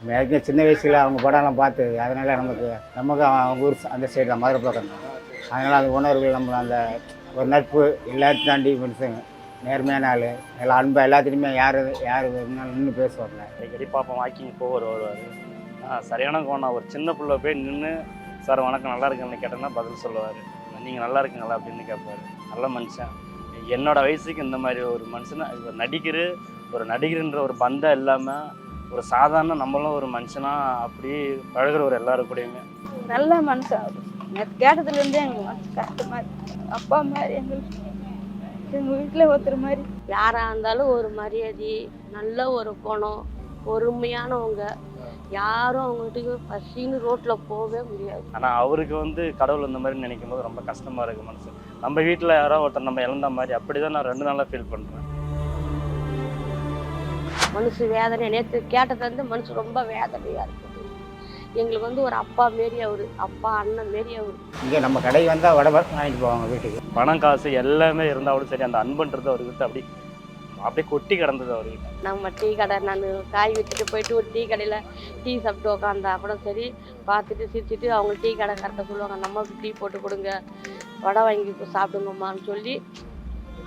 ஏற்கனவே சின்ன வயசில் அவங்க படம்லாம் பார்த்து அதனால் நமக்கு நமக்கு அவங்க ஊர் அந்த சைடு தான் மதுரை பக்கம் தான். அதனால் அந்த உணர்வுகள் நம்ம அந்த ஒரு நட்பு எல்லாத்தையும் தாண்டி மனுஷங்க நேர்மையான ஆள். எல்லா அன்பு எல்லாத்துலேயுமே யார் யார் வேணும்னாலும் நின்று பேசுவாங்க. அடிக்கடி பார்ப்போம் வாக்கிங் போவார் வருவார். சரியான கோணம். ஒரு சின்ன பிள்ளை போய் நின்று சார் வணக்கம் நல்லா இருக்குன்னு கேட்டேன்னா பதில் சொல்லுவார். நீங்கள் நல்லா இருக்குங்களா? அப்படின்னு கேட்பாரு. நல்ல மனுஷன். என்னோடய வயசுக்கு இந்த மாதிரி ஒரு மனுஷனை ஒரு நடிகர் ஒரு நடிகர்ன்ற ஒரு பந்தம் இல்லாமல் ஒரு சாதாரண நம்மளும் ஒரு மனுஷனா அப்படி பழகுற ஒரு எல்லாரும் கூடயுமே. நல்ல மனுஷன் அவர். நேற்று கேட்டதுலேருந்தே எங்களுக்கு மனசு அப்பா மாதிரி எங்களுக்கு எங்கள் வீட்டில் ஒருத்தர் மாதிரி. யாராக இருந்தாலும் ஒரு மரியாதை நல்ல ஒரு குணம் பொறுமையானவங்க. யாரும் அவங்க வீட்டுக்கு பசின்னு ரோட்டில் போகவே முடியாது. ஆனால் அவருக்கு வந்து கடவுள் இந்த மாதிரி நினைக்கும் போது ரொம்ப கஷ்டமாக இருக்குது மனசு. நம்ம வீட்டில் யாரோ ஒருத்தர் நம்ம இழந்த மாதிரி அப்படி தான் நான் ரெண்டு நாளாக ஃபீல் பண்ணுறேன் மனசு வேதனை. நேற்று கேட்டதுலேருந்து மனசு ரொம்ப வேதனையாக இருக்குது. எங்களுக்கு வந்து ஒரு அப்பா மாரி அவர் அப்பா அண்ணன் மாரி அவர் இங்கே நம்ம கடை வந்தால் வடை வாங்கிட்டு போவாங்க வீட்டுக்கு. பணம் காசு எல்லாமே இருந்தாலும் சரி அந்த அன்புன்றது அவர்கிட்ட அப்படி அப்படியே கொட்டி கிடந்தது அவர்கிட்ட. நம்ம டீ கடை நான் காய் விட்டுட்டு போயிட்டு ஒரு டீ கடையில் டீ சாப்பிட்டு உக்காந்தா கூட சரி பார்த்துட்டு சிரிச்சிட்டு அவங்க டீ கடை கரெக்டாக சொல்லுவாங்க நம்மளுக்கு டீ போட்டு கொடுங்க வடை வாங்கி சாப்பிடுங்கம்மான்னு சொல்லி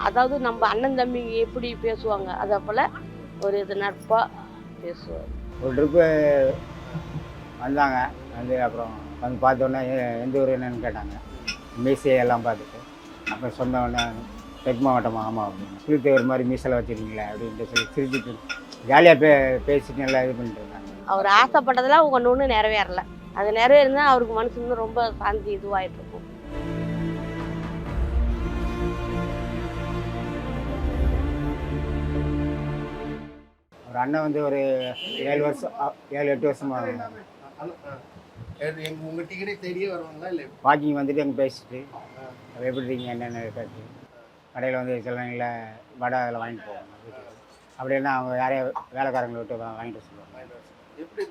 அதாவது நம்ம அண்ணன் தம்பிங்க எப்படி பேசுவாங்க அதை போல் ஒரு இது நட்பாக பேசுவார் ஒரு ட்ரிப்பு வந்தாங்க. வந்து அப்புறம் வந்து பார்த்தோன்னே எந்த ஊர் என்னன்னு கேட்டாங்க. மீசையை எல்லாம் பார்த்துட்டு அப்புறம் சொன்ன உடனே தெற்கு மாவட்டமா ஆமாம் அப்படின்னு. புளித்தேவர் மாதிரி மீசலை வச்சுருக்கீங்களே அப்படின்ட்டு சொல்லி சிரிச்சிட்டு ஜாலியாக பே பேசிட்டு நல்லா இது பண்ணிட்டு இருந்தாங்க. அவர் ஆசைப்பட்டதெல்லாம் ஒன்று ஒன்று நிறைவேறல. அது நிறைவேறினா அவருக்கு மனசு இன்னும் ரொம்ப சாந்தி இதுவாகிட்டு இருக்கும். அண்ணன் வந்து ஒரு ஏழு வருஷம் ஏழு எட்டு வருஷமாக எங்க உங்க டிக்கெட்டே தேடியே வருவாங்களா இல்ல வாக்கிங் வந்துட்டு அங்கே பேசிட்டு எப்படி இருக்கீங்க? என்னென்ன கேட்டு கடையில் வந்து சில நேரங்களில் வடை அதில் வாங்கிட்டு போவாங்க. வீட்டுக்கு அப்படி இல்லைன்னா அவங்க யாரையா வேலைக்காரங்களை விட்டு வாங்கிட்டு சொல்லுவாங்க. எப்படி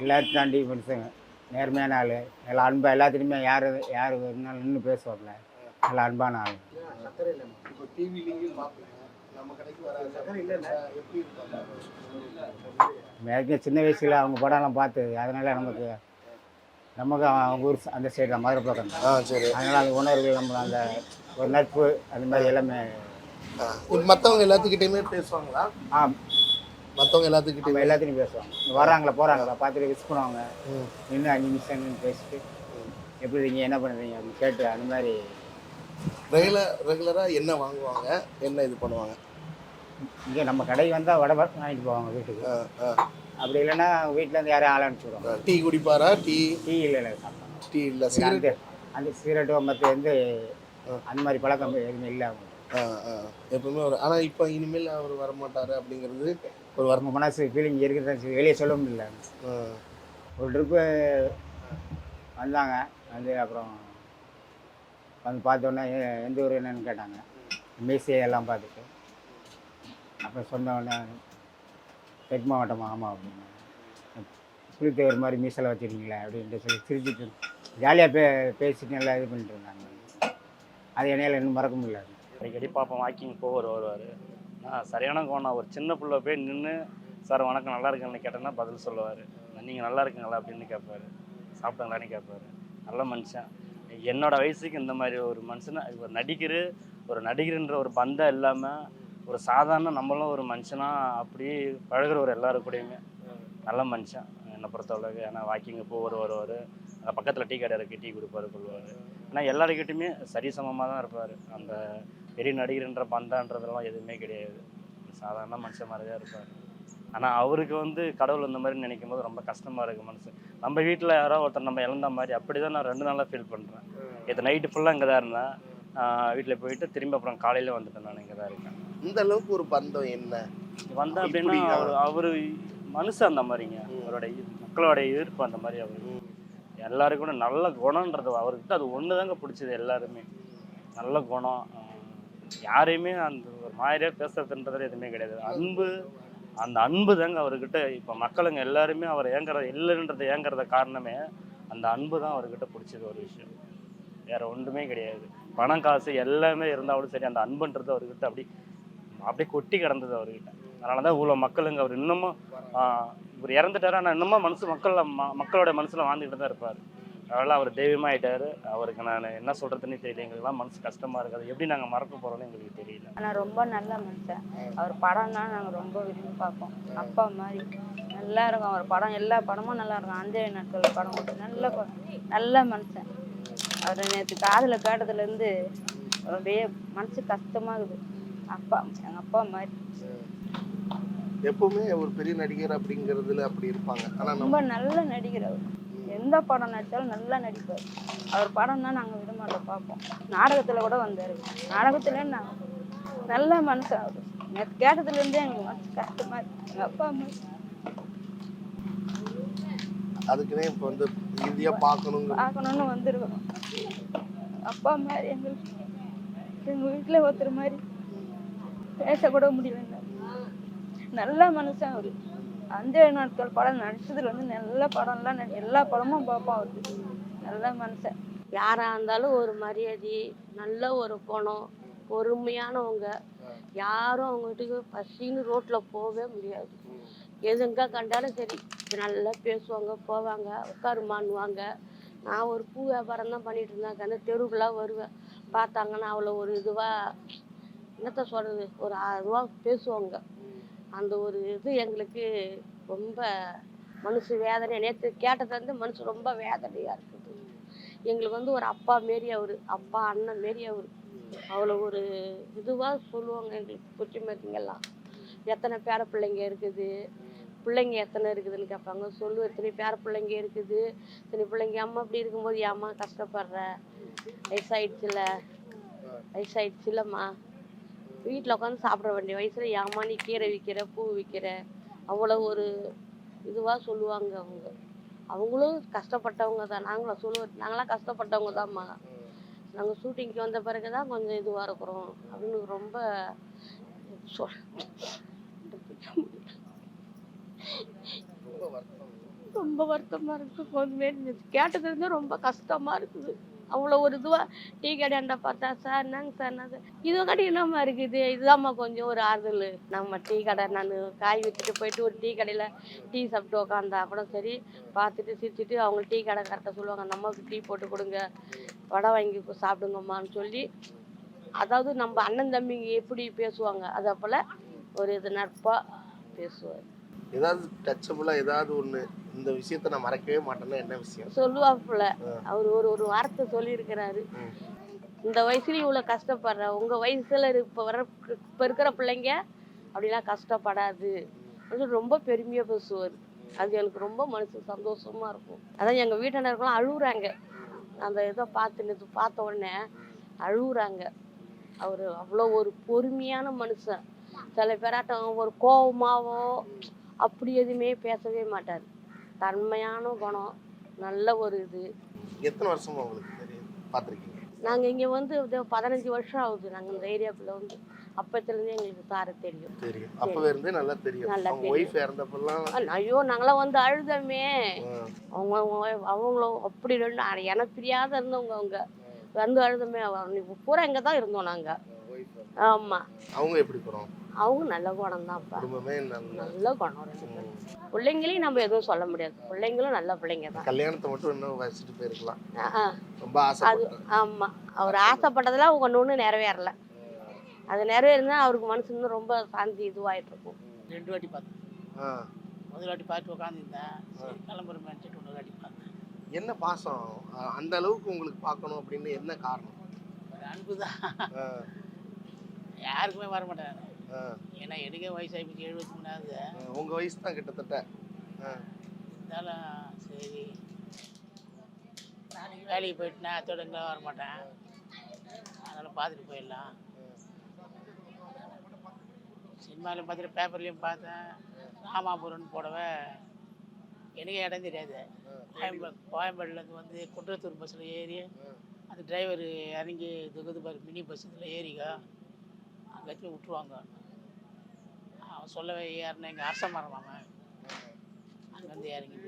எல்லாத்தையும் தாண்டி? மனுஷங்க நேர்மையான ஆள். எல்லா அன்பா எல்லாத்துலேயுமே யார் யார் நின்று பேசுவாங்க நல்லா அன்பான ஆள். ஏற்கனவே சின்ன வயசில் அவங்க படம்லாம் பார்த்து அதனால நமக்கு நமக்கு அவங்க ஊர் அந்த சைடு தான் மதுரை பக்கம் தான். ஆ சரி. அதனால் அந்த உணர்வுகள் நம்ம அந்த ஒரு நட்பு அந்த மாதிரி எல்லாமே மற்றவங்க எல்லாத்துக்கிட்டையுமே பேசுவாங்களா? ஆ. மற்றவங்க எல்லாத்துக்கிட்டையுமே? எல்லாத்தையும் பேசுவாங்க. வராங்களா போகிறாங்களா பார்த்துட்டு விஷ் பண்ணுவாங்க. ம். நின்று அஞ்சு நிமிஷம் பேசிட்டு எப்படி இருக்கீங்க என்ன பண்ணுறீங்க அப்படின்னு கேட்டு அந்த மாதிரி ரெகுலர் ரெகுலராக என்ன வாங்குவாங்க என்ன இது பண்ணுவாங்க? இங்கே நம்ம கடை வந்தால் வடை வாங்கிட்டு போவாங்க வீட்டுக்கு. அப்படி இல்லைன்னா வீட்டிலேருந்து யாரையும் ஆள் அனுப்பிச்சி விடுவாங்க. டீ குடிப்பாரா? டீ? டீ இல்லை இல்லை டீ இல்லை அந்த அந்த சிகரெட்டோ மற்ற வந்து அந்த மாதிரி பழக்கம் எதுவுமே இல்லை அவங்க எப்பவுமே ஒரு ஆனால் இப்போ இனிமேல் அவர் வரமாட்டாரு அப்படிங்கிறது ஒரு வர நம்ம மனசு ஃபீலிங் இருக்கிறத வெளியே சொல்ல முடியல. ஒரு ட்ரிப்பு வந்தாங்க. வந்து அப்புறம் வந்து பார்த்தோன்னே எந்த ஊர் என்னன்னு கேட்டாங்க. மீசையை எல்லாம் பார்த்துட்டு. அப்போ சொன்ன தெற்கு மாவட்டம் ஆமாம் அப்படின்னு. புளித்தேவர் மாதிரி மீசலை வச்சுருக்கீங்களே அப்படின்ட்டு சொல்லி சிரிச்சுட்டு ஜாலியாக பே பேசிட்டு நல்லா இது பண்ணிட்டு இருந்தாங்க. அது என்னையால் இன்னும் மறக்க முடியல அடிக்கடி பார்ப்போம் வாக்கிங் போவார் வருவார். சரியான கோணம் ஒரு சின்ன பிள்ளை போய் நின்று சார் வணக்கம் நல்லா இருக்குன்னு கேட்டேன்னா பதில் சொல்லுவார். நீங்கள் நல்லா இருக்குங்களா? அப்படின்னு கேட்பாரு. சாப்பிட்டாங்களான்னு கேட்பாரு. நல்ல மனுஷன். என்னோடய வயசுக்கு இந்த மாதிரி ஒரு மனுஷனை ஒரு நடிகர் ஒரு நடிகர்ன்ற ஒரு பந்தம் இல்லாமல் ஒரு சாதாரண நம்மளும் ஒரு மனுஷனாக அப்படி பழகிற ஒரு எல்லாரும் கூடயுமே. நல்ல மனுஷன். என்னை பொறுத்தளவுக்கு. ஏன்னா வாக்கிங் போவார் வருவார். அந்த பக்கத்தில் டீ கடை இருக்குது டீ கொடுப்பாரு கொள்வார் ஆனால் எல்லாருக்கிட்டையுமே சரிசமமாக தான் இருப்பார். அந்த பெரிய நடிகர்ன்ற பந்தான்றதெல்லாம் எதுவுமே கிடையாது. சாதாரண மனுஷன் மாதிரி தான் இருப்பார். ஆனால் அவருக்கு வந்து கடவுள் இந்த மாதிரி நினைக்கும் போது ரொம்ப கஷ்டமாக இருக்குது மனசு. நம்ம வீட்டில் யாரோ ஒருத்தர் நம்ம இழந்த மாதிரி அப்படி தான் நான் ரெண்டு நாளாக ஃபீல் பண்ணுறேன் இது நைட்டு ஃபுல்லாக இங்கே தான் இருந்தேன். வீட்டில் போயிட்டு திரும்பி அப்புறம் காலையில் வந்துட்டேன் நான் இங்கே தான் இருக்கேன். இந்த அளவுக்கு ஒரு பந்தம் என்ன? வந்தேன் அப்படின்னா அவர் அவர் மனுஷன் அந்த மாதிரிங்க. அவரோட மக்களோட ஈர்ப்பு அந்த மாதிரி அவர். எல்லாருக்கும் கூட நல்ல குணன்றது அவர்கிட்ட அது ஒன்று தாங்க பிடிச்சது எல்லாருமே. நல்ல குணம். யாரையுமே அந்த ஒரு மாதிரியாக பேசுறதுன்றது எதுவுமே கிடையாது. அன்பு அந்த அன்பு தாங்க அவர்கிட்ட. இப்போ மக்களுங்க எல்லாருமே அவர் ஏங்குற இல்லைன்றது ஏங்குறத காரணமே அந்த அன்பு தான் அவர்கிட்ட பிடிச்சது ஒரு விஷயம். வேற ஒன்றுமே கிடையாது. பணம் காசு எல்லாமே இருந்தாலும் சரி அந்த அன்புன்றது அவர்கிட்ட அப்படி அப்படியே கொட்டி கிடந்தது அவர்கிட்ட. அதனால தான் இவ்வளோ மக்களுங்க அவர் இன்னமும் இவர் இறந்துட்டாரு ஆனால் இன்னமும் மனசு மக்கள் ம- மக்களோட மனசில் வாழ்ந்துக்கிட்டு தான் இருப்பார். அதனால் அவர் தெய்வமாயிட்டார். அவருக்கு நான் என்ன சொல்கிறதுன்னு தெரியல. எங்களுக்குலாம் மனசு கஷ்டமாக இருக்குது. எப்படி நாங்கள் மறக்க போகிறோம்னு எங்களுக்கு தெரியல. ஆனால் ரொம்ப நல்ல மனுஷன். அவர் படம்னா நாங்கள் ரொம்ப விரும்பி பார்ப்போம். அப்பா மாதிரி நல்லா இருக்கும். அவர் படம் எல்லா படமும் நல்லா இருக்கும். அந்த நாட்கள் படம். நல்ல நல்ல மனுஷன். அவர் நேற்று காதில் கேட்டதுலேருந்து அப்படியே மனசு கஷ்டமாகுது. அப்பா எங்கள் அப்பா மாதிரி. எப்பவுமே ஒரு பெரிய நடிகர் அப்படிங்கிறதுல அப்படி இருப்பாங்க. ஆனா நம்ம ரொம்ப நல்ல நடிகர் அவர். எந்த படம் நடித்தாலும் நல்லா நடிப்பார். அவர் படம்னா நாங்கள் விட மாட்டோம் பார்ப்போம். நாடகத்தில் கூட வந்தார். நாடகத்துல நாங்கள் நல்ல மனுஷன் அவர். நேற்று கேட்டதுலேருந்தே எங்களுக்கு மனசு கஷ்டமாக இருக்கு. எங்கள் அப்பா மாதிரி அதுக்குன்னே இப்போ வந்து இந்தியா பார்க்கணுங்க பார்க்கணுன்னு வந்திருக்கோம். அப்பா மாதிரி எங்களுக்கு எங்கள் வீட்டில் ஒருத்தர் மாதிரி பேசக்கூட முடியல. நல்ல மனுஷன் அவர். அஞ்சே நாட்கள் படம் நடிச்சதுல வந்து நல்ல படம்லாம் எல்லா படமும் பார்ப்போம் அவருக்கு. நல்ல மனுஷன். யாராக இருந்தாலும் ஒரு மரியாதை நல்ல ஒரு குணம் பொறுமையானவங்க. யாரும் அவங்க வீட்டுக்கு பசின்னு ரோட்டில் போகவே முடியாது. எதுங்க கண்டாலும் சரி நல்லா பேசுவாங்க போவாங்க உட்காருமான்னுவாங்க. நான் ஒரு பூ வியாபாரம் தான் பண்ணிட்டு இருந்தேன். கண்ணு தெருவுக்குலாம் வருவேன் பார்த்தாங்கன்னா அவ்வளோ ஒரு இதுவாக என்னத்த சொல்கிறது ஒரு ஆறுரூவா பேசுவாங்க. அந்த ஒரு இது எங்களுக்கு ரொம்ப மனசு வேதனை. நேற்று கேட்டது வந்து மனசு ரொம்ப வேதனையாக இருக்குது. எங்களுக்கு வந்து ஒரு அப்பா மாரி அவர் அப்பா அண்ணன் மாரி அவர். அவ்வளோ ஒரு இதுவாக சொல்லுவாங்க எங்களுக்கு புச்சி மருத்துங்கெல்லாம் எத்தனை பேர பிள்ளைங்க இருக்குது? பிள்ளைங்க எத்தனை இருக்குதுன்னு கேட்பாங்க. சொல்லு எத்தனை பேர பிள்ளைங்க இருக்குது. இத்தனை பிள்ளைங்க அம்மா இப்படி இருக்கும்போது ஏம்மா கஷ்டப்படுற? வயசாயிடுச்சுல. வயசாயிடுச்சுலம்மா. வீட்டில் உட்காந்து சாப்பிட வேண்டிய வயசில் ஏம்மா நீ கீரை விற்கிற பூ விற்கிற அவ்வளோ ஒரு இதுவாக சொல்லுவாங்க அவங்க. அவங்களும் கஷ்டப்பட்டவங்க தான். நாங்களும் சொல்லுவோம் நாங்களாம் கஷ்டப்பட்டவங்க தான்மா. நாங்கள் ஷூட்டிங்க்கு வந்த பிறகு தான் கொஞ்சம் இதுவாக இருக்கிறோம். அப்படின்னு ரொம்ப சொல் ரொம்ப வருத்தம் ரொம்ப வருத்தமாக இருக்குது கொஞ்சமே இருந்து ரொம்ப கஷ்டமாக இருக்குது. அவ்வளோ ஒரு இதுவாக டீ கடையாண்டா பார்த்தா சார் என்னங்க சார் என்ன சார் இது கடை என்னம்மா இருக்குது? இதுதாம்மா கொஞ்சம் ஒரு ஆறுதல். நம்ம டீ கடை நான் காய் விற்றுட்டு போயிட்டு ஒரு டீ கடையில் டீ சாப்பிட்டு உக்காந்தா கூட சரி பார்த்துட்டு சிரிச்சிட்டு அவங்க டீ கடை கரெக்டாக சொல்லுவாங்க நம்மளுக்கு டீ போட்டு கொடுங்க. வடை வாங்கி சாப்பிடுங்கம்மான்னு சொல்லி. அதாவது நம்ம அண்ணன் தம்பிங்க எப்படி பேசுவாங்க அதை போல் ஒரு இது நட்பாக பேசுவார். ஏதாவது டச்சபிளா ஏதாவது ஒண்ணு இந்த விஷயத்த நான் மறக்கவே மாட்டேன்னா என்ன விஷயம்? சொல்லுவாப்புல. அவர் ஒரு ஒரு வார்த்தை சொல்லியிருக்கிறாரு. இந்த வயசுல இவ்வளவு கஷ்டப்படுற உங்க வயசுல இப்ப வர இப்ப இருக்கிற பிள்ளைங்க அப்படிலாம் கஷ்டப்படாது. அப்படின்னு ரொம்ப பெருமையா பேசுவார். அது எனக்கு ரொம்ப மனசு சந்தோஷமா இருக்கும். அதான் எங்க வீட்டினருக்கெல்லாம் அழுகுறாங்க அந்த இதை பார்த்து பார்த்த உடனே அழுகுறாங்க அவர் அவ்வளோ ஒரு பொறுமையான மனுஷன். சில பேராட்டம் ஒரு கோவமாவோ அப்படி எதுவுமே பேசவே மாட்டார். தன்மையான குணம் நல்ல ஒரு இது. எத்தனை வருஷமா உங்களுக்கு தெரியும்? பார்த்துருக்கீங்க? நாங்க இங்க வந்து பதினஞ்சு வருஷம் ஆகுது. நாங்க இந்த ஏரியாக்குள்ள வந்து. அப்பத்துலேருந்தே எங்களுக்கு சாரை தெரியும். தெரியும். அப்பவே இருந்தே நல்லா தெரியும். நல்லா. ஒய்ஃப் இறந்தப்பெல்லாம் ஐயோ நாங்களாம் வந்து அழுதமே. அவங்க அவங்க- அவங்களும் அப்படி ரெண்டு எனக்கு பிரியாத இருந்தவங்க அவங்க. வந்து அழுதமே. பூரா இங்க தான் இருந்தோம் நாங்க. wife. ஆமா. அவங்க எப்படி போறோம்? அவங்க நல்ல குணம் குடும்பமே நல்ல குணம். பிள்ளைங்களையும் நம்ம எதுவும் சொல்ல முடியாது. பிள்ளைங்களும் நல்ல பிள்ளைங்க தான். கல்யாணத்தை மட்டும் இன்னும் வச்சுட்டு போயிருக்கலாம். ரொம்ப ஆசைப்பட்டேன். ஆமா. அவர் ஆசைப்பட்டதெல்லாம் ஒன்று ஒன்று நிறைவேறல. அது நிறைவேறினா அவருக்கு மனசு இன்னும் ரொம்ப சாந்தி இதுவாயிட்டு இருக்கும். ரெண்டு வாட்டி பார்த்தேன். ஆ, முதல் வாட்டி பார்த்து உட்காந்துருந்தேன் கிளம்புற நினச்சிட்டு இன்னொரு வாட்டி பார்த்தேன். என்ன பாசம்? அந்த அளவுக்கு உங்களுக்கு பார்க்கணும் அப்படின்னு என்ன காரணம்? ஒரு அன்பு தான். யாருக்குமே வர மாட்டேன் ஏன்னா எனக்கே வயசாகி போச்சு எழுபத்தி மூணாவது. ஆ, உங்க வயசு தான் கிட்டத்தட்ட இருந்தாலும் சரி. நாளைக்கு வேலைக்கு போயிட்டுனா அத்தோட இங்கே வர மாட்டேன் அதனால் பார்த்துட்டு போயிடலாம். சினிமாலையும் பார்த்துட்டு பேப்பர்லேயும் பார்த்தேன். ராமாபுரம்னு போடவே எனக்கே இடம் தெரியாது. கோயம்பேடு கோயம்பேடுலேருந்து வந்து குன்றத்தூர் பஸ்ஸில் ஏறி அந்த டிரைவர் இறங்கி இதுக்குது பாரு மினி பஸ் இதில் ஏறிக்கா அங்கே வச்சு விட்டுருவாங்க. அவன் சொல்லவே யாருன்னா எங்கள் அரச மரம் அங்கே வந்து இறங்கி